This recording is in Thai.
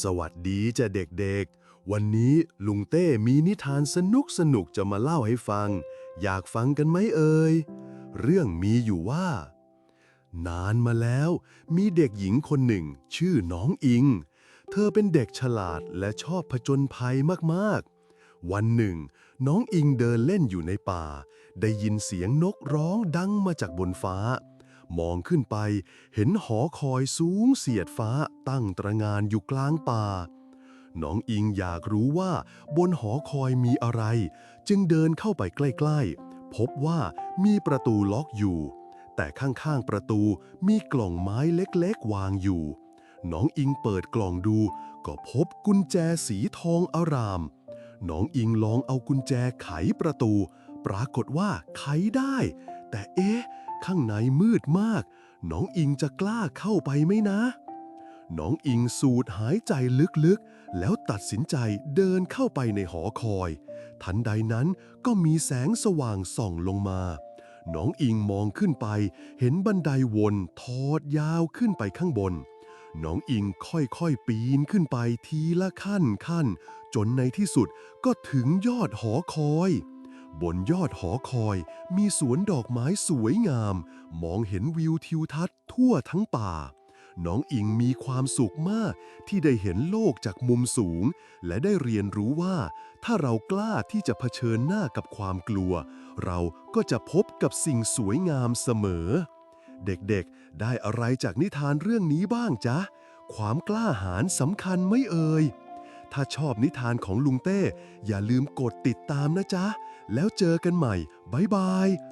สวัสดีจ้ะเด็กๆ วันนี้ลุงเต้มีนิทานสนุกสนุกจะมาเล่าให้ฟัง อยากฟังกันไหมเอ่ย เรื่องมีอยู่ว่า นานมาแล้วมีเด็กหญิงคนหนึ่ง ชื่อน้องอิง เธอเป็นเด็กฉลาดและชอบผจญภัยมากๆ วันหนึ่ง น้องอิงเดินเล่นอยู่ในป่า ได้ยินเสียงนกร้องดังมาจากบนฟ้า มองขึ้นไป เห็นหอคอยสูงเสียดฟ้าตั้งตระงานอยู่กลางป่า น้องอิงอยากรู้ว่าบนหอคอยมีอะไร จึงเดินเข้าไปใกล้ๆ พบว่ามีประตูล็อกอยู่ แต่ข้างๆประตูมีกล่องไม้เล็กๆวางอยู่ น้องอิงเปิดกล่องดู ก็พบกุญแจสีทองอาราม น้องอิงลองเอากุญแจไขประตู ปรากฏว่าไขได้ แต่เอ๊ะ ข้างในมืดมาก น้องอิงจะกล้าเข้าไปไหมนะ น้องอิงสูดหายใจลึกๆ แล้วตัดสินใจเดินเข้าไปในหอคอย ทันใดนั้นก็มีแสงสว่างส่องลงมาน้องอิงมองขึ้นไป เห็นบันไดวนทอดยาวขึ้นไปข้างบน น้องอิงค่อยๆปีนขึ้นไปทีละขั้นขั้น จนในที่สุดก็ถึงยอดหอคอย บนยอดหอคอยมีสวนดอกไม้สวยงาม มองเห็นวิวทิวทัศน์ทั่วทั้งป่า น้องอิงมีความสุขมากที่ได้เห็นโลกจากมุมสูง และได้เรียนรู้ว่า ถ้าเรากล้าที่จะเผชิญหน้ากับความกลัว เราก็จะพบกับสิ่งสวยงามเสมอ เด็กๆ ได้อะไรจากนิทานเรื่องนี้บ้างจ๊ะ ความกล้าหาญสำคัญไม่เอ่ยถ้าชอบนิทานของลุงเต้ อย่าลืมกดติดตามนะจ๊ะ แล้วเจอกันใหม่ บ๊ายบาย